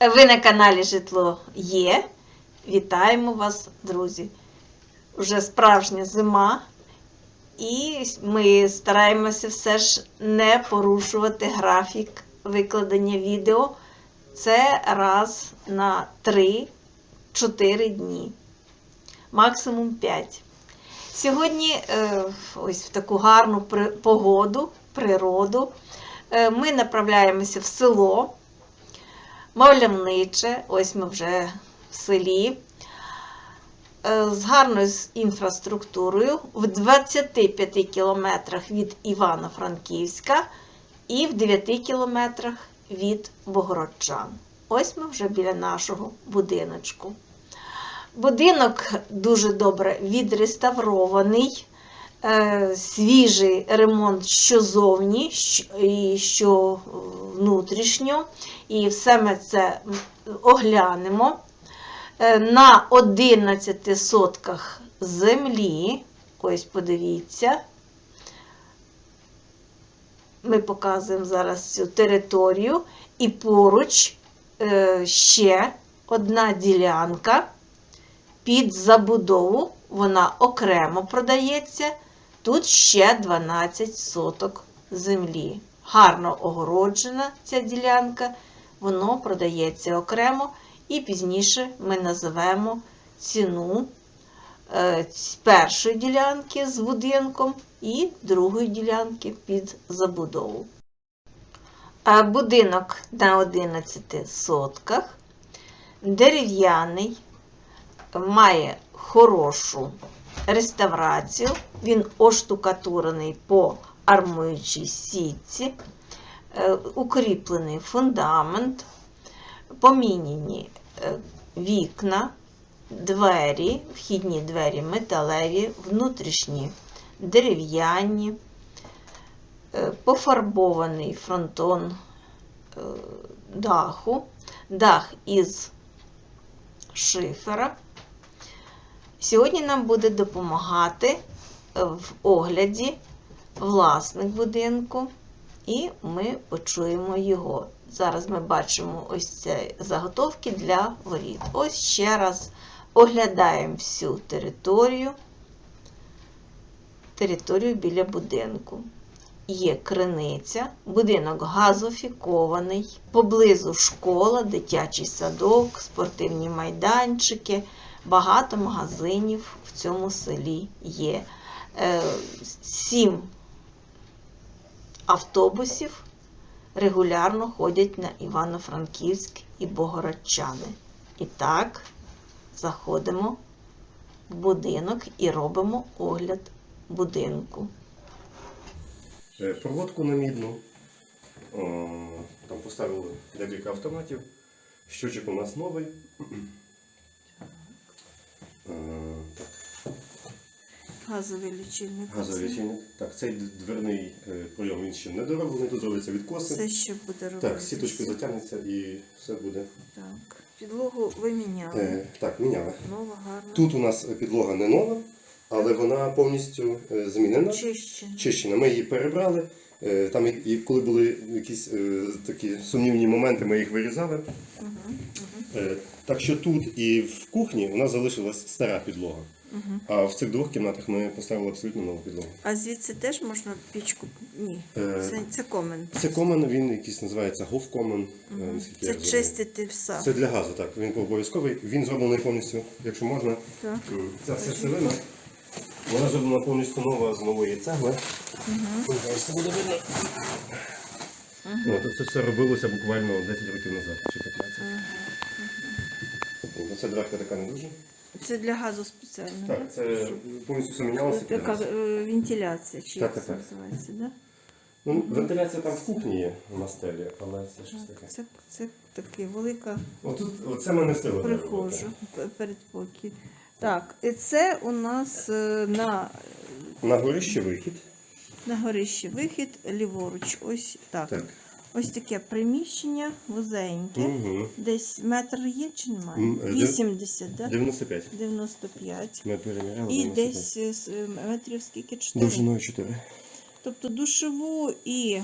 Ви на каналі Житло Є. Вітаємо вас, друзі. Вже справжня зима, і ми стараємося все ж не порушувати графік викладення відео. Це раз на 3-4 дні, максимум 5. Сьогодні, е, ось в таку гарну погоду, природу, е, ми направляємося в село. Мавлявниче, ось ми вже в селі, е, з гарною інфраструктурою в 25 кілометрах від Івано-Франківська і в 9 кілометрах від Богородчан. Ось ми вже біля нашого будиночку. Будинок дуже добре відреставрований, свіжий ремонт що зовні, і що внутрішньо. І все ми це оглянемо. Е, На 11 сотках землі, ось подивіться, ми показуємо зараз цю територію, і поруч е, ще одна ділянка під забудову, вона окремо продається. Тут ще 12 соток землі. Гарно огороджена ця ділянка, воно продається окремо, і пізніше ми називаємо ціну е, першої ділянки з будинком і другої ділянки під забудову. Будинок на 11 сотках, дерев'яний, має хорошу реставрацію. Він оштукатурений по армуючій сітці, е, укріплений фундамент, поміняні е, вікна, двері, вхідні двері металеві, внутрішні дерев'яні, е, пофарбований фронтон даху, дах із шифера. Сьогодні нам буде допомагати е, в огляді власник будинку, і ми почуємо його. Зараз ми бачимо ось ці заготовки для воріт. Ось ще раз оглядаємо всю територію, територію біля будинку. Є криниця, будинок газофікований, поблизу школа, дитячий садок, спортивні майданчики, багато магазинів в цьому селі є. Е, Сім автобусів регулярно ходять на Івано-Франківськ і Богородчани. І так, заходимо в будинок і робимо огляд будинку. Е, Проводку на мідну. Там поставили декілька автоматів. Щочик у нас новий. Газовий лічильник. газовий лічильник. Так, цей дверний е, прийом він ще не дороблений, тут робиться відкоси. Все ще буде робити. Так, сіточкою затягнеться і все буде. Так. Підлогу ви міняли. Е, Так, міняли. Нова, гарна. Тут у нас підлога не нова, але вона повністю е, змінена. Чищена. Чищена. Ми її перебрали. Е, Там, і- коли були якісь такі сумнівні моменти, ми їх вирізали. Угу. Е, Так що тут і в кухні у нас залишилась стара підлога. Угу. А в цих двох кімнатах ми поставили абсолютно нову підлогу. А звідси теж можна пічку? Ні. Е, Це, це комен. Це комен, він якийсь називається говкомен. е, наскільки я Це чистити все. Це для газу, так. Він обов'язковий. Він зроблений повністю, якщо можна. Так. М, Ця серцевина. Вона зроблена повністю нова з нової цегли. Угу. Ось це буде видно. Ну, то це все робилося буквально 10 років назад чи 15. Тобто Це дверка така не дуже. Це для газу спеціально, Так, це повністю все мінялося. під Така газ. е, вентиляція, чи Так, як це так, так. називається, да? Ну, вентиляція там в кухні є на стелі, але це щось таке. Це, це таке велика Отут, оце ми не встигли. прихожа, п- передпокій. Так, і це у нас е, на, На горищі вихід. на горищі вихід, ліворуч. Ось так. Так. Ось таке приміщення вузеньке. Угу. Десь метр є чи немає? М, е, де- 80, да? 95. 95. Ми переміряли. І 95. десь е, е, метрів скільки? 4. Довжиною 4. Тобто душеву і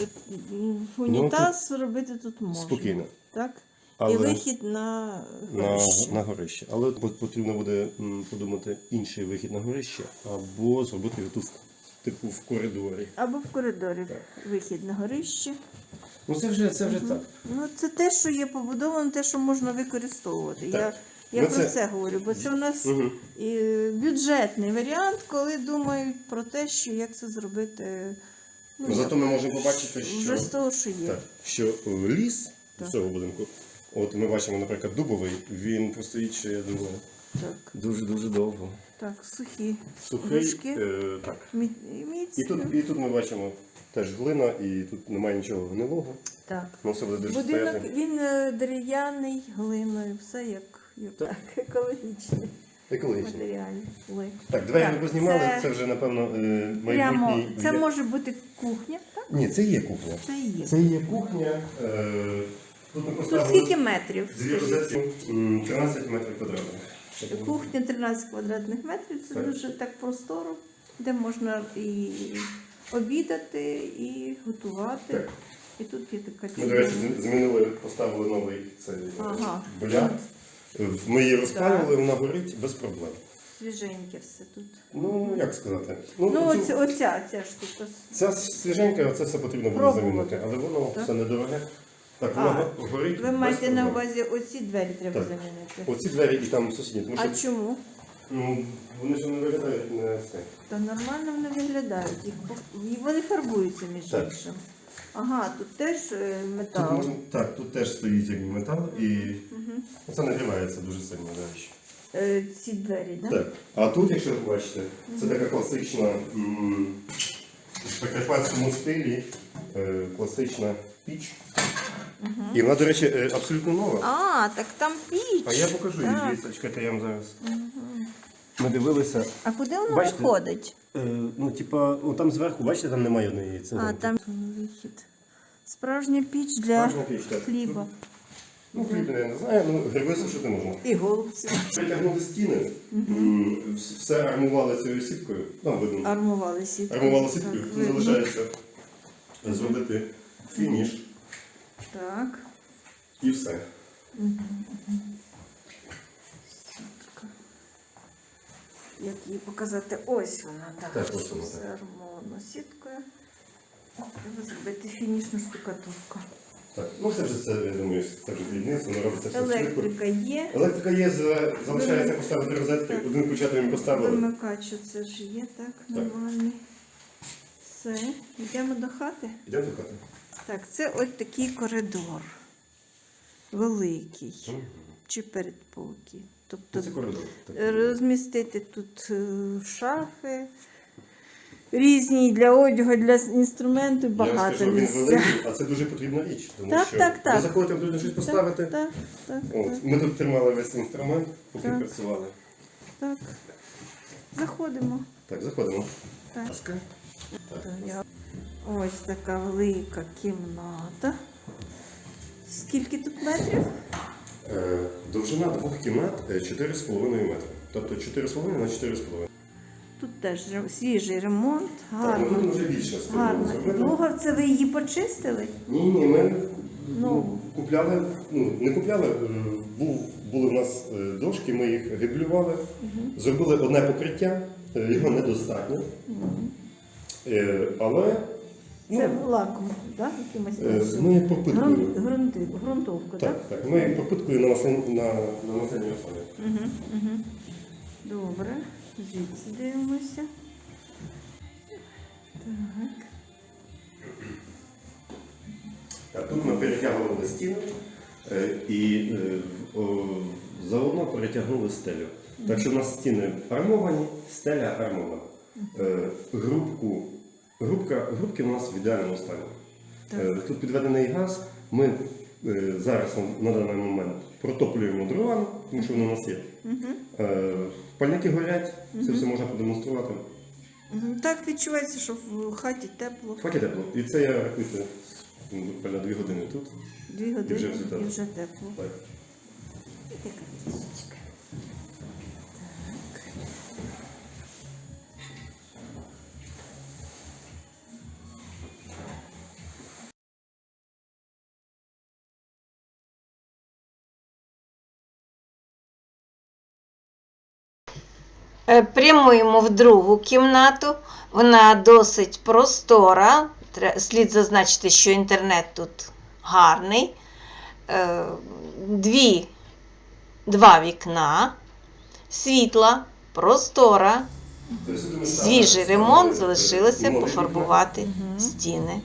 Е, м, Унітаз робити тут можна. Ну, Спокійно. Так? Але І вихід на на, горище. на горище. Але по- потрібно буде м, подумати інший вихід на горище, або зробити його тут в- типу в коридорі. Або в коридорі Так. вихід на горище. Ну це вже це вже так. Ну, це те, що є побудовано, те, що можна використовувати. Я, Так. я Ну, про це- це говорю, бо це у нас Угу. і бюджетний варіант, коли думають про те, що як це зробити. Ну, Ну, зато ми можемо побачити, що, вже з того, що є. так, що е, ліс Так. з цього будинку. От ми бачимо, наприклад, дубовий, він простоїть ще, я думаю, Так, дуже-дуже довго. Так, сухі. Сухий. Грушки. Е, так. Мі- і міцні. І тут, і тут ми бачимо теж глина, і тут немає нічого гнилого. Так. Ну, все буде дуже Будинок стояти. він е, дерев'яний, глиною, все як, як Так. екологічний, Екологічно. матеріальний. Так, двері Так, ми познімали, це- це, вже, напевно, е, Прямо, майбутній. це є- може бути кухня, так? Ні, це є кухня. Це є. Це є кухня. Е, тут ми Тут поставили скільки метрів? дві розетки, м, 13 метрів квадратних. Кухня 13 квадратних метрів, це дуже так просторо, де можна і обідати, і готувати. Так. І тут є така Ми, до речі, змінили, поставили новий цей е, Ага. боляр. Ми її розпалювали, вона горить без проблем. свіженьке все тут. Ну, як сказати? Ну, цю- оця, оця ця штука. Ця свіженька, це все потрібно буде Пробувати. замінити, але воно Так. все недороге. Так, А, горить. Ви без маєте на проблем. увазі оці двері треба Так. замінити. Оці двері і там сусідні, тому А що чому? ну, вони ж не виглядають на це. Та нормально вони виглядають. Їх і вони фарбуються між Так. іншим. Ага, тут теж е, Тут метал. можна, так, тут теж стоїть як метал і Мгм. це нагрівається дуже сильно, до речі. Е, Ці двері, так? Так. А тут, якщо ви бачите, це така класична м, в прикарпатському стилі е, класична піч. І вона, до речі, е, абсолютно нова. А, так там піч. А я покажу її, Так. дивіться, чекайте, я вам зараз. Ми дивилися. А куди воно Бачите? виходить? Е, ну, типа, о, там зверху, бачите, там немає одної А, цеглинки. там вихід. Справжня піч для Справжня піч, так. хліба. Ну, хліб я не знаю, ну гриби сушити можна. І голубці. Притягнули стіни, м, вс- все армували цією сіткою. Там видно. Армували сітку. Армували Так, сіткою. Тут видно. залишається зробити фініш Так. і все. Сітка. Як її показати? Ось вона, так. Так, ось вона, Все сіткою. Треба зробити фінішну штукатурку. Так, ну це вже це, я думаю, це вже дрібниці, воно робиться все швидко. Електрика є. Електрика є, за- залишається поставити розетки. Так. Один включатель ми поставили. Вимикач це ж є, так, нормальний. Все, йдемо до хати. Йдемо до хати. Так, це ось такий коридор. Великий. Чи передпокій. Тобто Ну, Це коридор. Розмістити тут е, шафи. Різні для одягу, для інструменту Я багато скажу, місця. великий, а це дуже потрібна річ. Тому Так, що так, так. ви заходите, потрібно щось поставити. Так, так, так, От, так, ми тут тримали весь інструмент, поки Так. працювали. так. Заходимо. Так, заходимо. Так. Ласка. Так. Я- Ось така велика кімната. Скільки тут метрів? Е, Довжина двох кімнат е, 4,5 метри. Тобто 4,5 на 4,5. Тут теж свіжий ремонт, Так, гарно. ну, вже більше Гарно. зробити. Підлога, це ви її почистили? Ні, ні, ми Ну. купляли, ну не купляли, е, був, були в нас е, дошки, ми їх гиблювали, зробили одне покриття, е, його недостатньо. Е, Але Це ну, лаком, так? Якимось е, ми пропиткою. Грунт, грунти, грунтовку, так? Так, так, ми пропиткою на маслин- на, на масляній основі. Угу, угу. Добре. Звідси дивимося. Так. Так, тут ми перетягували стіну е, і е, о, заодно перетягнули стелю. Так що в нас стіни армовані, стеля армована. Е, Грубку, грубка, грубки у нас в ідеальному стані. Е, Тут підведений газ. Ми е, зараз на, даний момент протоплюємо дровами, тому що вони у нас є. Е, Пальники горять, це все можна продемонструвати. Так відчувається, що в хаті тепло. В хаті тепло. І це я рахуйте ну, буквально дві години тут. Дві години вже і вже тепло. Так. Прямуємо в другу кімнату. Вона досить простора. Слід зазначити, що інтернет тут гарний. Е, Дві, два вікна, світла, простора, свіжий ремонт, залишилося пофарбувати стіни.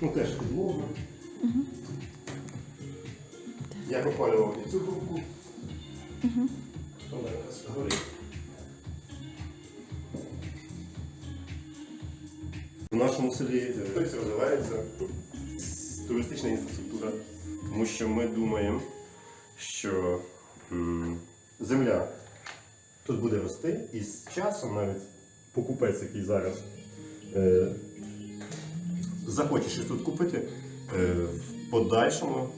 Ну, теж підлога. Я пропалював і цю групку. Якраз горить. В нашому селі е, розвивається туристична інфраструктура, тому що ми думаємо, що земля тут буде рости, і з часом навіть покупець, який зараз е, захоче щось тут купити, е, в подальшому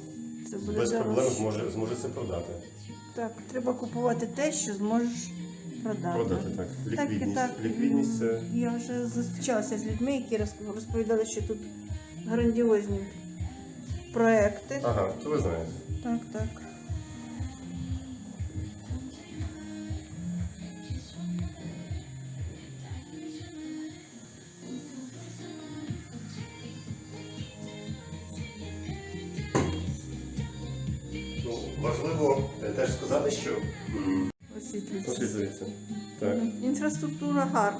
Це буде без проблем зможе, зможе це продати. Так, треба купувати те, що зможеш продати. Продати так. Так і Ліквідність. так. Ліквідність це. Я вже зустрічалася з людьми, які роз- розповідали, що тут грандіозні проекти. Ага, то ви знаєте. Так, так.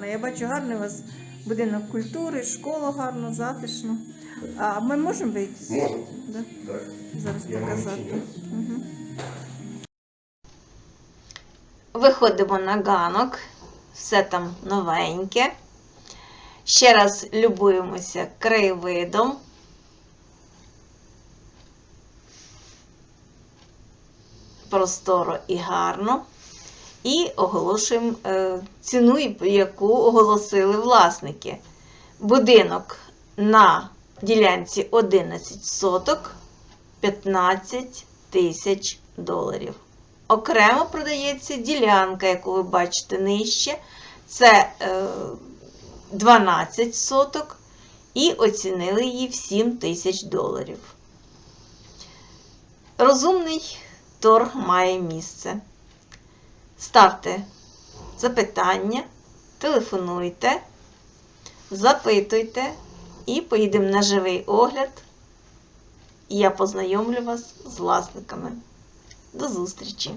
Гарна. Я бачу гарний у вас будинок культури, школа гарна, затишно. А ми можемо вийти? Можемо. Да? Так. Зараз Я показати. Угу. Виходимо на ганок, все там новеньке. Ще раз любуємося краєвидом. Просторо і гарно. І оголошуємо е, ціну, яку оголосили власники. Будинок на ділянці 11 соток 15 тисяч доларів. Окремо продається ділянка, яку ви бачите нижче. Це е, 12 соток, і оцінили її в 7 тисяч доларів. Розумний торг має місце. Ставте запитання, телефонуйте, запитуйте і поїдемо на живий огляд. І я познайомлю вас з власниками. До зустрічі!